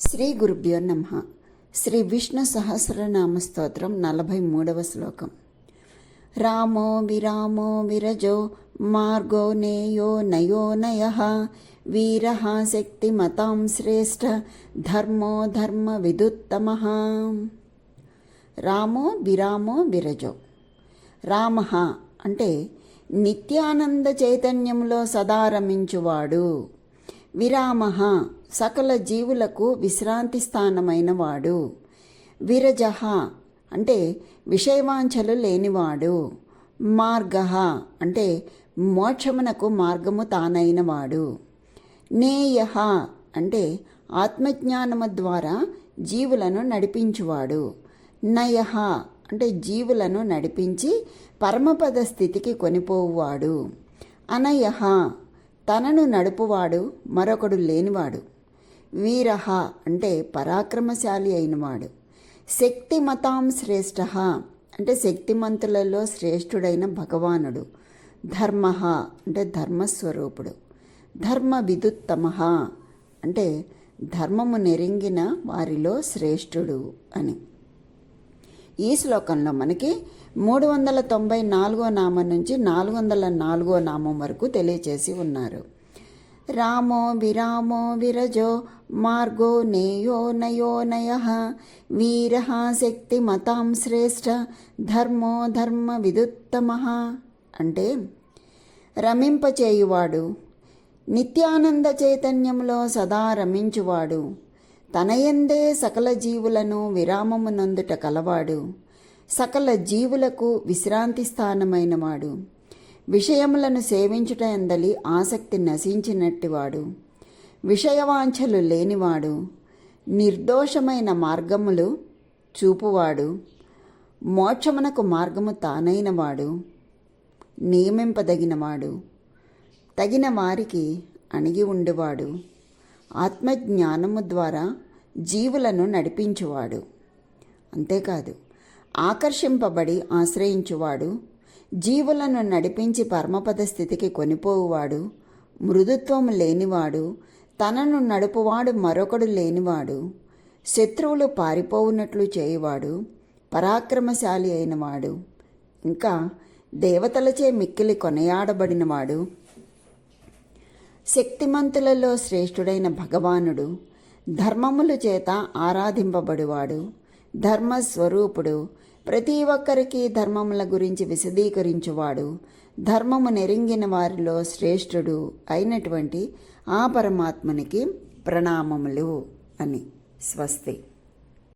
శ్రీ గురుభ్యో నమ. శ్రీ విష్ణు సహస్రనామ స్తోత్రం నలభై మూడవ శ్లోకం. రామో విరామో విరజో మార్గో నేయో నయో నయ. వీర శక్తిమతాం శ్రేష్ఠ ధర్మో ధర్మ విదుత్తమ. రామో విరామో విరజో. రామ అంటే నిత్యానంద చైతన్యంలో సదారమించువాడు. విరామ సకల జీవులకు విశ్రాంతి స్థానమైన వాడు. విరజ అంటే విషయవాంఛలు లేనివాడు. మార్గ అంటే మోక్షమునకు మార్గము తానైనవాడు నేయ అంటే ఆత్మజ్ఞానము ద్వారా జీవులను నడిపించువాడు. నయ అంటే జీవులను నడిపించి పరమపద స్థితికి కొనిపోవువాడు. అనయ తనను నడుపువాడు మరొకడు లేనివాడు. వీరహ అంటే పరాక్రమశాలి అయినవాడు. శక్తిమతాం శ్రేష్ఠ అంటే శక్తిమంతులలో శ్రేష్ఠుడైన భగవానుడు. ధర్మ అంటే ధర్మస్వరూపుడు. ధర్మ విదుత్తమ అంటే ధర్మము నెరింగిన వారిలో శ్రేష్ఠుడు అని. ఈ శ్లోకంలో మనకి మూడు వందల తొంభై నాలుగో నామం నుంచి నాలుగు వందల నాలుగో నామం వరకు తెలియచేసి ఉన్నారు. రామో విరామో విరజో మార్గో నేయో నయో నయ. వీర శక్తిమతాం శ్రేష్ఠ ధర్మో ధర్మ విదుత్తమ. అంటే రమింపచేయువాడు నిత్యానంద చైతన్యంలో సదా రమించువాడు తనయందే సకల జీవులను విరామమునందుట కలవాడు. సకల జీవులకు విశ్రాంతి స్థానమైనవాడు విషయములను సేవించుట ఎందలి ఆసక్తి నశించినట్టివాడు. విషయవాంఛలు లేనివాడు. నిర్దోషమైన మార్గములు చూపువాడు. మోక్షమునకు మార్గము తానైనవాడు. నియమింపదగినవాడు. తగిన వారికి అణిగి ఉండేవాడు. ఆత్మజ్ఞానము ద్వారా జీవులను నడిపించువాడు. అంతేకాదు ఆకర్షింపబడి ఆశ్రయించువాడు జీవులను నడిపించి పరమపద స్థితికి కొనిపోవువాడు మృదుత్వం లేనివాడు తనను నడుపువాడు మరొకడు లేనివాడు శత్రువులు పారిపోవునట్లు చేయువాడు పరాక్రమశాలి అయినవాడు ఇంకా దేవతలచే మిక్కిలి కొనయాడబడినవాడు శక్తిమంతులలో శ్రేష్ఠుడైన భగవానుడు ధర్మముల చేత ఆరాధింపబడువాడు ధర్మస్వరూపుడు. ప్రతి ఒక్కరికి ధర్మముల గురించి విశదీకరించువాడు. ధర్మము నెరింగిన వారిలో శ్రేష్ఠుడు అయినటువంటి ఆ పరమాత్మనికి ప్రణామములు అని స్వస్తి.